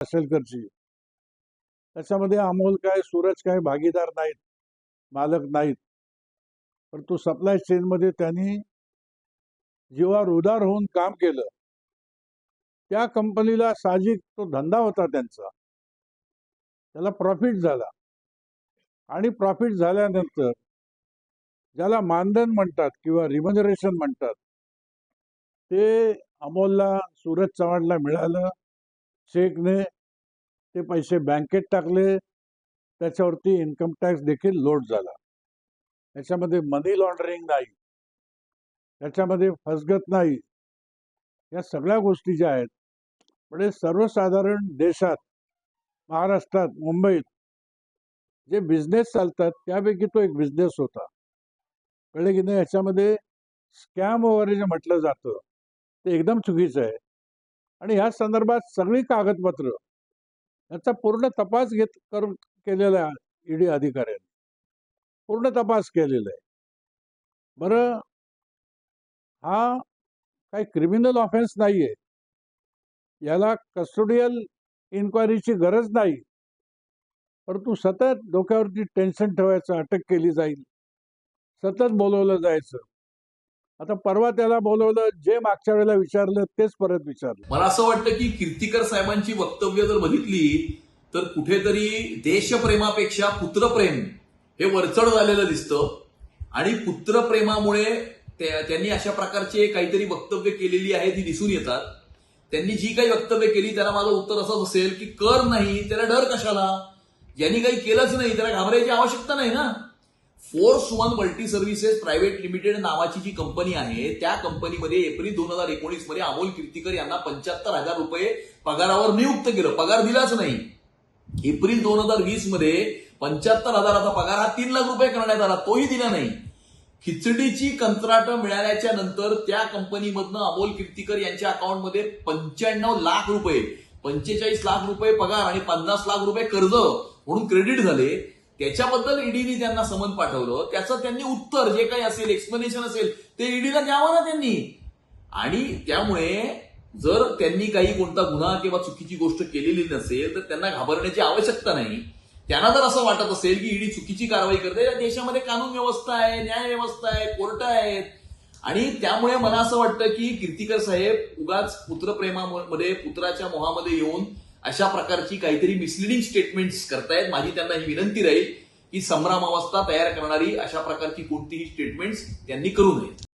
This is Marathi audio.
माशेलकरची त्याच्यामध्ये अमोल काय सूरज काय भागीदार नाहीत मालक नाहीत. परंतु सप्लाय चेनमध्ये त्यांनी जीवावर उदार होऊन काम केलं. त्या कंपनीला साहजिक तो धंदा होता त्यांचा. त्याला प्रॉफिट झाला. आणि प्रॉफिट झाल्यानंतर ज्याला मानधन म्हणतात किंवा रिमनरेशन म्हणतात ते अमोलला सूरज चव्हाणला मिळालं. चेकने ते पैसे बँकेत टाकले त्याच्यावरती इन्कम टॅक्स देखील लोड झाला. याच्यामध्ये मनी लॉन्ड्रिंग नाही. त्याच्यामध्ये फसगत नाही. या सगळ्या गोष्टी ज्या आहेत म्हणजे सर्वसाधारण देशात महाराष्ट्रात मुंबईत जे बिझनेस चालतात त्यापैकी तो एक बिझनेस होता. कळले की नाही? याच्यामध्ये स्कॅम वगैरे जे म्हटलं जातं ते एकदम चुकीचं आहे. आणि ह्या संदर्भात सगळी कागदपत्र याचा पूर्ण तपास घेत करून केलेला आहे ईडी अधिकाऱ्यांनी. पूर्ण तपास केलेला आहे. बरं हा काही क्रिमिनल ऑफेन्स नाही आहे याला कस्टोडियल इन्क्वायरीची गरज नाही. परंतु सतत डोक्यावरती टेन्शन ठेवायचं अटक केली जाईल. सतत बोलवलं जायचं. आता परवा त्याला बोलवलं जे मागच्या वेळेला विचारलं तेच परत विचारलं. मला असं वाटतं की कीर्तिकर साहेबांची वक्तव्य जर बघितली तर कुठेतरी देशप्रेमापेक्षा पुत्रप्रेम हे वरचढ झालेलं दिसतं. आणि पुत्रप्रेमामुळे त्यांनी अशा प्रकारचे काहीतरी वक्तव्य केलेली आहे ती दिसून येतात. त्यांनी जी काही वक्तव्य केली त्याला माझं उत्तर असंच असेल की कर नाही त्याला डर कशाला? ज्यांनी काही केलंच नाही त्याला घाबरायची आवश्यकता नाही ना? Force One Multi Services Private Limited नावाची जी कंपनी आहे त्या कंपनीमध्ये एप्रिल दोन हजार एकोणीसमध्ये अमोल किर्तीकर यांना पंच्याहत्तर हजार रुपये पगारावर नियुक्त केलं. पगार दिलाच नाही. एप्रिल दोन हजार वीसमध्ये पंच्याहत्तर हजाराचा पगार हा तीन लाख रुपये करण्यात आला. तोही दिला नाही. खिचडीची कंत्राट मिळाल्याच्या नंतर त्या कंपनीमधनं अमोल किर्तीकर यांच्या अकाउंटमध्ये पंच्याण्णव लाख रुपये पंचेचाळीस लाख रुपये पगार आणि पन्नास लाख रुपये कर्ज म्हणून क्रेडिट झाले. त्याच्याबद्दल ईडीने त्यांना समन पाठवलं त्याचं त्यांनी उत्तर जे काही असेल एक्सप्लेनेशन असेल ते ईडीला द्यावं ना त्यांनी. आणि त्यामुळे जर त्यांनी काही कोणता गुन्हा किंवा चुकीची गोष्ट केलेली नसेल तर त्यांना घाबरण्याची आवश्यकता नाही. त्यांना जर असं वाटत असेल की ईडी चुकीची कारवाई करते या देशामध्ये कानून व्यवस्था आहे न्याय व्यवस्था आहे कोर्ट आहेत. आणि त्यामुळे मला असं वाटतं की कीर्तिकर साहेब उगाच पुत्रप्रेमामध्ये पुत्राच्या मोहामध्ये येऊन अशा प्रकारची काहीतरी मिसलिडिंग स्टेटमेंट्स करतायत. माझी त्यांना ही विनंती राहील की संभ्रमावस्था तयार करणारी अशा प्रकारची कोणतीही स्टेटमेंट्स त्यांनी करू नये